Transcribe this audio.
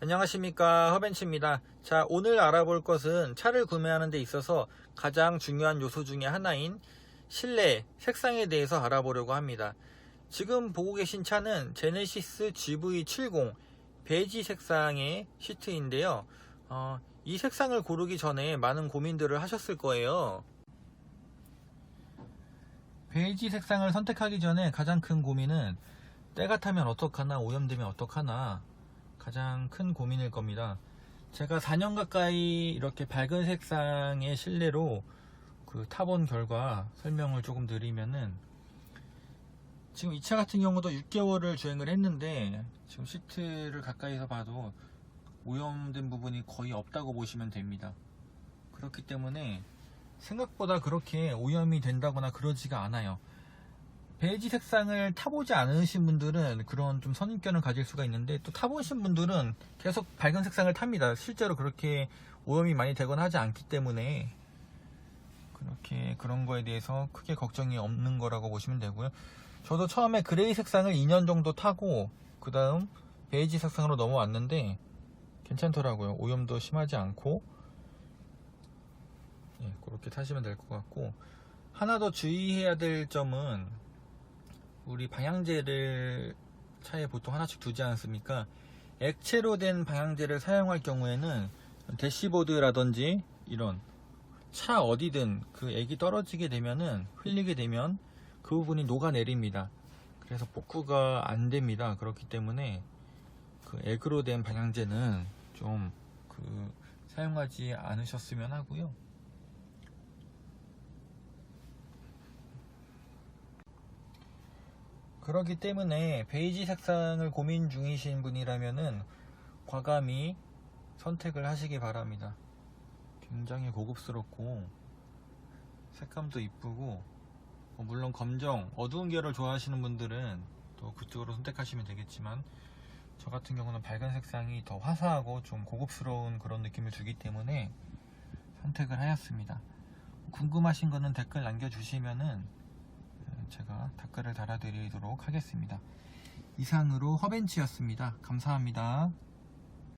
안녕하십니까. 허벤츠입니다. 자 오늘 알아볼 것은 차를 구매하는 데 있어서 가장 중요한 요소 중에 하나인 실내 색상에 대해서 알아보려고 합니다. 지금 보고 계신 차는 제네시스 GV70 베이지 색상의 시트인데요. 어, 이 색상을 고르기 전에 많은 고민들을 하셨을 거예요. 베이지 색상을 선택하기 전에 가장 큰 고민은 때가 타면 어떡하나 오염되면 어떡하나 가장 큰 고민일 겁니다. 제가 4년 가까이 이렇게 밝은 색상의 실내로 그 타본 결과 설명을 조금 드리면은 지금 이 차 같은 경우도 6개월을 주행을 했는데 지금 시트를 가까이서 봐도 오염된 부분이 거의 없다고 보시면 됩니다. 그렇기 때문에 생각보다 그렇게 오염이 된다거나 그러지가 않아요. 베이지 색상을 타보지 않으신 분들은 그런 좀 선입견을 가질 수가 있는데 또 타보신 분들은 계속 밝은 색상을 탑니다. 실제로 그렇게 오염이 많이 되거나 하지 않기 때문에 그렇게 그런 거에 대해서 크게 걱정이 없는 거라고 보시면 되고요. 저도 처음에 그레이 색상을 2년 정도 타고 그 다음 베이지 색상으로 넘어왔는데 괜찮더라고요. 오염도 심하지 않고 예, 그렇게 타시면 될 것 같고 하나 더 주의해야 될 점은 우리 방향제를 차에 보통 하나씩 두지 않습니까? 액체로 된 방향제를 사용할 경우에는 대시보드라든지 이런 차 어디든 그 액이 떨어지게 되면은 흘리게 되면 그 부분이 녹아내립니다. 그래서 복구가 안 됩니다. 그렇기 때문에 그 액으로 된 방향제는 좀 그 사용하지 않으셨으면 하고요. 그렇기 때문에 베이지 색상을 고민 중이신 분이라면은 과감히 선택을 하시기 바랍니다. 굉장히 고급스럽고 색감도 이쁘고 뭐 물론 검정, 어두운 계열 좋아하시는 분들은 또 그쪽으로 선택하시면 되겠지만 저 같은 경우는 밝은 색상이 더 화사하고 좀 고급스러운 그런 느낌을 주기 때문에 선택을 하였습니다. 궁금하신 거는 댓글 남겨주시면은 제가 댓글을 달아드리도록 하겠습니다. 이상으로 허벤치였습니다. 감사합니다.